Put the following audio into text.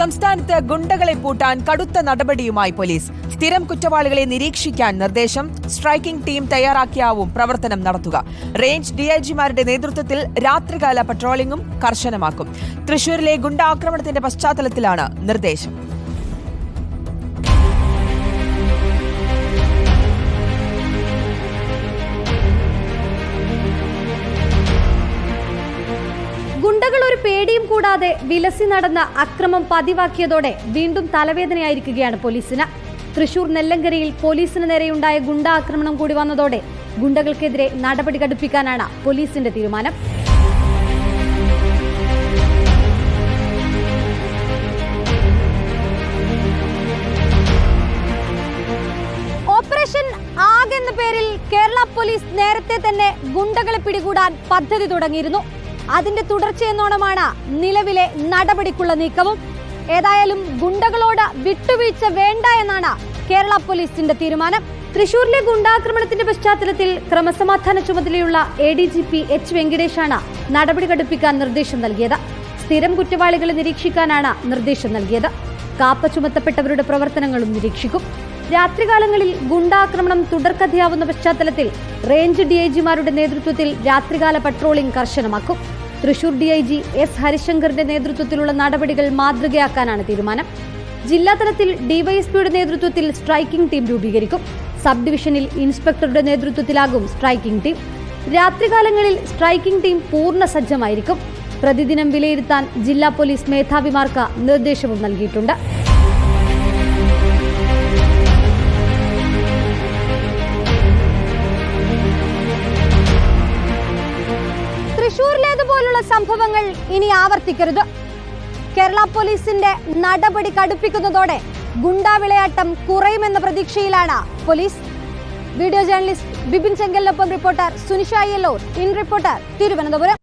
സംസ്ഥാനത്ത് ഗുണ്ടകളെ പൂട്ടാൻ കടുത്ത നടപടിയുമായി പോലീസ്. സ്ഥിരം കുറ്റവാളികളെ നിരീക്ഷിക്കാൻ നിർദ്ദേശം. സ്ട്രൈക്കിംഗ് ടീം തയ്യാറാക്കിയാവും പ്രവർത്തനം നടത്തുക. റേഞ്ച് ഡിഐജിമാരുടെ നേതൃത്വത്തിൽ രാത്രികാല പട്രോളിംഗും കർശനമാക്കും. തൃശൂരിലെ ഗുണ്ടാക്രമണത്തിന്റെ പശ്ചാത്തലത്തിലാണ് നിർദ്ദേശം. കൂടാതെ വിലസി നടന്ന അക്രമം പതിവാക്കിയതോടെ വീണ്ടും തലവേദനയായിരിക്കുകയാണ് പോലീസിന്. തൃശൂർ നെല്ലങ്കരയിൽ പോലീസിന് നേരെയുണ്ടായ ഗുണ്ടാ ആക്രമണം കൂടി വന്നതോടെ ഗുണ്ടകൾക്കെതിരെ നടപടി കടുപ്പിക്കാനാണ് പോലീസിന്റെ തീരുമാനം. ഓപ്പറേഷൻ ആഗ് പേരിൽ കേരള പോലീസ് നേരത്തെ തന്നെ ഗുണ്ടകളെ പിടികൂടാൻ പദ്ധതി തുടങ്ങിയിരുന്നു. അതിന്റെ തുടർച്ചയെന്നോണമാണ് നിലവിലെ നടപടിക്കുള്ള നീക്കവും. ഏതായാലും ഗുണ്ടകളോട് വിട്ടുവീഴ്ച വേണ്ട എന്നാണ് കേരള പോലീസിന്റെ തീരുമാനം. തൃശൂരിലെ ഗുണ്ടാക്രമണത്തിന്റെ പശ്ചാത്തലത്തിൽ ക്രമസമാധാന ചുമതലയുള്ള A D G P H വെങ്കടേഷാണ് നടപടി കടുപ്പിക്കാൻ നിർദ്ദേശം നൽകിയത്. സ്ഥിരം കുറ്റവാളികളെ നിരീക്ഷിക്കാനാണ് നിർദ്ദേശം നൽകിയത്. കാപ്പ ചുമത്തപ്പെട്ടവരുടെ പ്രവർത്തനങ്ങളും നിരീക്ഷിക്കും. രാത്രികാലങ്ങളിൽ ഗുണ്ടാക്രമണം തുടർക്കഥയാവുന്ന പശ്ചാത്തലത്തിൽ റേഞ്ച് ഡിഐജിമാരുടെ നേതൃത്വത്തിൽ രാത്രികാല പട്രോളിംഗ് കർശനമാക്കും. തൃശൂർ ഡിഐജി എസ് ഹരിശങ്കറിന്റെ നേതൃത്വത്തിലുള്ള നടപടികൾ മാതൃകയാക്കാനാണ് തീരുമാനം. ജില്ലാതലത്തിൽ ഡിവൈഎസ്പിയുടെ നേതൃത്വത്തിൽ സ്ട്രൈക്കിംഗ് ടീം രൂപീകരിക്കും. സബ് ഡിവിഷനിൽ ഇൻസ്പെക്ടറുടെ നേതൃത്വത്തിലാകും സ്ട്രൈക്കിംഗ് ടീം. രാത്രികാലങ്ങളിൽ സ്ട്രൈക്കിംഗ് ടീം പൂർണ സജ്ജമായിരിക്കും. പ്രതിദിനം വിലയിരുത്താൻ ജില്ലാ പോലീസ് മേധാവിമാർക്ക് നിർദ്ദേശവും നൽകിയിട്ടുണ്ട്. തൃശൂരിലേതുപോലുള്ള സംഭവങ്ങൾ ഇനി ആവർത്തിക്കരുത്. കേരള പോലീസിന്റെ നടപടി കടുപ്പിക്കുന്നതോടെ ഗുണ്ടാ വിളയാട്ടം കുറയുമെന്ന പ്രതീക്ഷയിലാണ് പോലീസ്. വീഡിയോ ജേർണലിസ്റ്റ് ബിപിൻ ചെങ്കലിനൊപ്പം റിപ്പോർട്ടർ സുനിഷ യെല്ലോ ഇൻ റിപ്പോർട്ടർ തിരുവനന്തപുരം.